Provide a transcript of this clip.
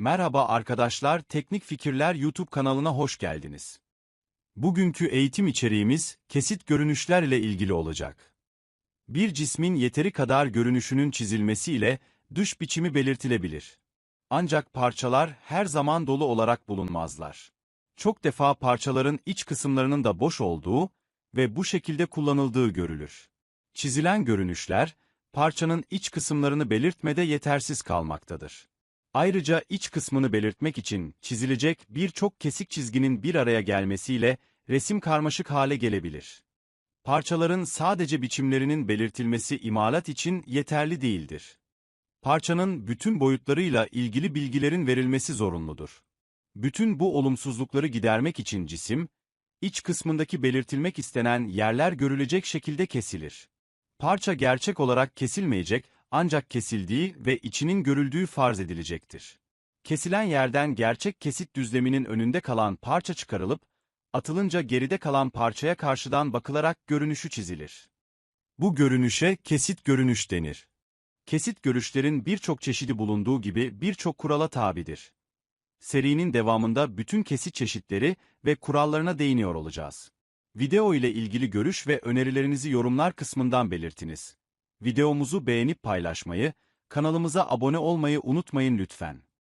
Merhaba arkadaşlar, Teknik Fikirler YouTube kanalına hoş geldiniz. Bugünkü eğitim içeriğimiz kesit görünüşler ile ilgili olacak. Bir cismin yeteri kadar görünüşünün çizilmesiyle dış biçimi belirtilebilir. Ancak parçalar her zaman dolu olarak bulunmazlar. Çok defa parçaların iç kısımlarının da boş olduğu ve bu şekilde kullanıldığı görülür. Çizilen görünüşler, parçanın iç kısımlarını belirtmede yetersiz kalmaktadır. Ayrıca iç kısmını belirtmek için çizilecek birçok kesik çizginin bir araya gelmesiyle resim karmaşık hale gelebilir. Parçaların sadece biçimlerinin belirtilmesi imalat için yeterli değildir. Parçanın bütün boyutlarıyla ilgili bilgilerin verilmesi zorunludur. Bütün bu olumsuzlukları gidermek için cisim, iç kısmındaki belirtilmek istenen yerler görülecek şekilde kesilir. Parça gerçek olarak kesilmeyecek ancak kesildiği ve içinin görüldüğü farz edilecektir. Kesilen yerden gerçek kesit düzleminin önünde kalan parça çıkarılıp, atılınca geride kalan parçaya karşıdan bakılarak görünüşü çizilir. Bu görünüşe kesit görünüş denir. Kesit görüşlerin birçok çeşidi bulunduğu gibi birçok kurala tabidir. Serinin devamında bütün kesit çeşitleri ve kurallarına değiniyor olacağız. Video ile ilgili görüş ve önerilerinizi yorumlar kısmından belirtiniz. Videomuzu beğenip paylaşmayı, kanalımıza abone olmayı unutmayın lütfen.